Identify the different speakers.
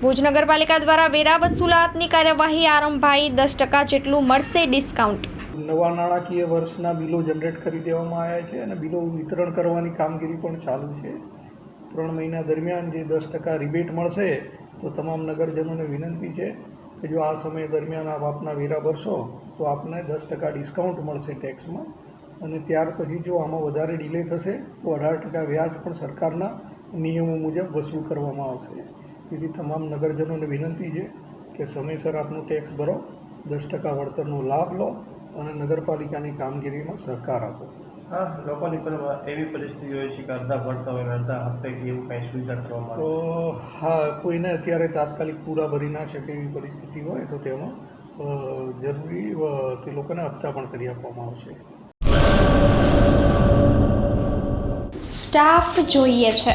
Speaker 1: ભુજ નગરપાલિકા દ્વારા વેરા વસૂલાતની કાર્યવાહી આરંભાઈ દસ ટકા જેટલું મળશે ડિસ્કાઉન્ટ.
Speaker 2: નવા નાણાકીય વર્ષના બિલો જનરેટ કરી દેવામાં આવ્યા છે અને બિલો વિતરણ કરવાની કામગીરી પણ ચાલુ છે. ત્રણ મહિના દરમિયાન જે દસ ટકા રિબેટ મળશે, તો તમામ નગરજનોને વિનંતી છે કે જો આ સમય દરમિયાન આપ આપના વેરા ભરશો, તો આપને દસ ટકા ડિસ્કાઉન્ટ મળશે ટેક્સમાં. અને ત્યાર પછી જો આમાં વધારે ડિલે થશે, તો અઢાર ટકા વ્યાજ પણ સરકારના નિયમો મુજબ વસૂલ કરવામાં આવશે. તેથી તમામ નગરજનોને વિનંતી છે કે સમયસર આપનું ટેક્સ ભરો દસ ટકા વળતરનો લાભ લો અને નગરપાલિકાની કામગીરીમાં સહકાર આપો.
Speaker 3: હા લોકોની પણ એવી પરિસ્થિતિ હોય છે કે અડધા ભરતા હોય અડધા હપ્તે કે એવું કાંઈ સુવિધા કરવામાં
Speaker 2: તો હા કોઈને અત્યારે તાત્કાલિક પૂરા ભરી ના શકે એવી પરિસ્થિતિ હોય તો તેમાં જરૂરી તે લોકોને હપ્તા પણ કરી આપવામાં આવશે.
Speaker 1: સ્ટાફ જોઈએ છે.